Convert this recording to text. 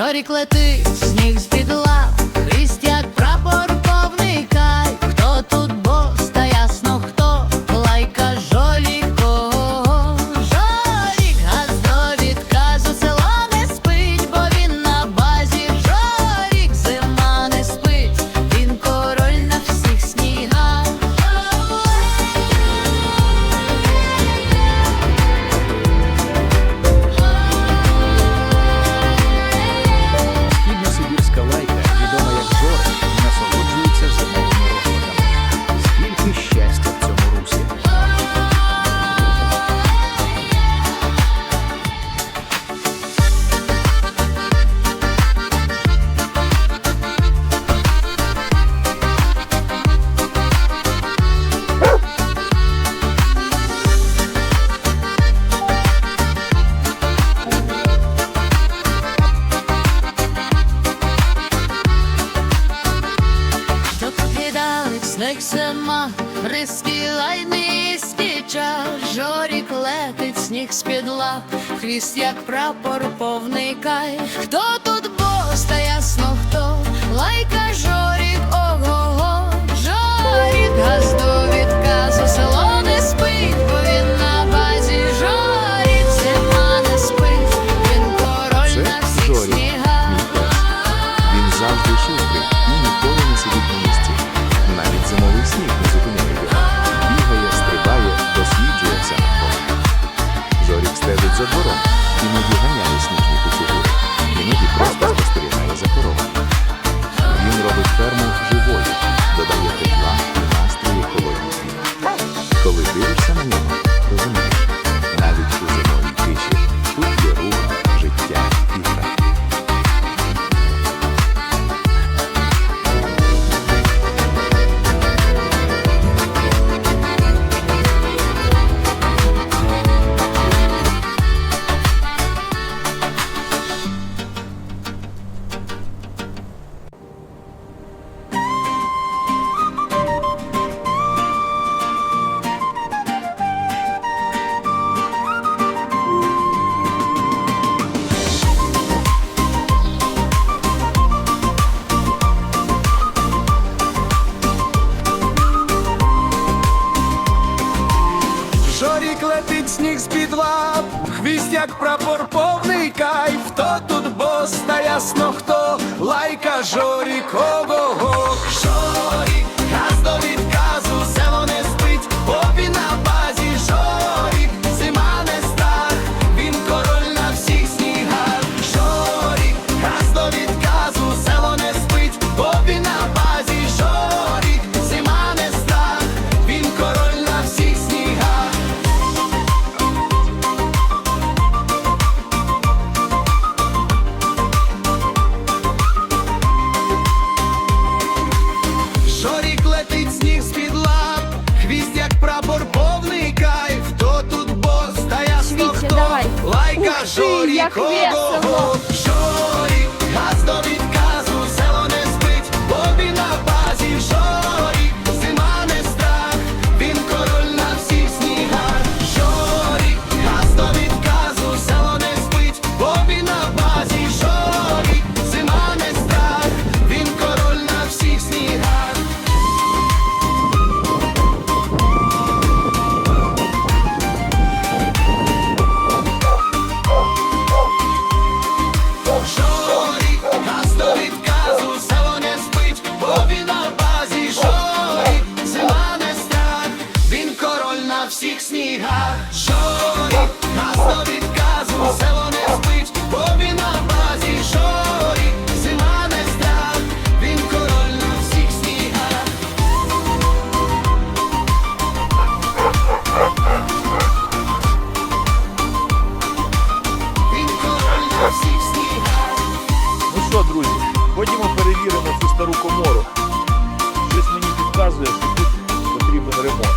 Жорік летить, сніг з підла. Снексема не спіча, жорік летить сніг з-під лап, хвіст, як прапор повний кай. Хто коли дивишся на нього. від лап, хвіст як прапор повний кайф, хто тут бос та ясно, хто. Лайка жорі кого Жорік як весело. Міцно відказу, село не спить, бо він на базі шорі, зима не страх, він король на всіх снігах. Ну що, друзі, ходімо перевіримо цю стару комору. Щось мені підказує, що тут потрібен ремонт.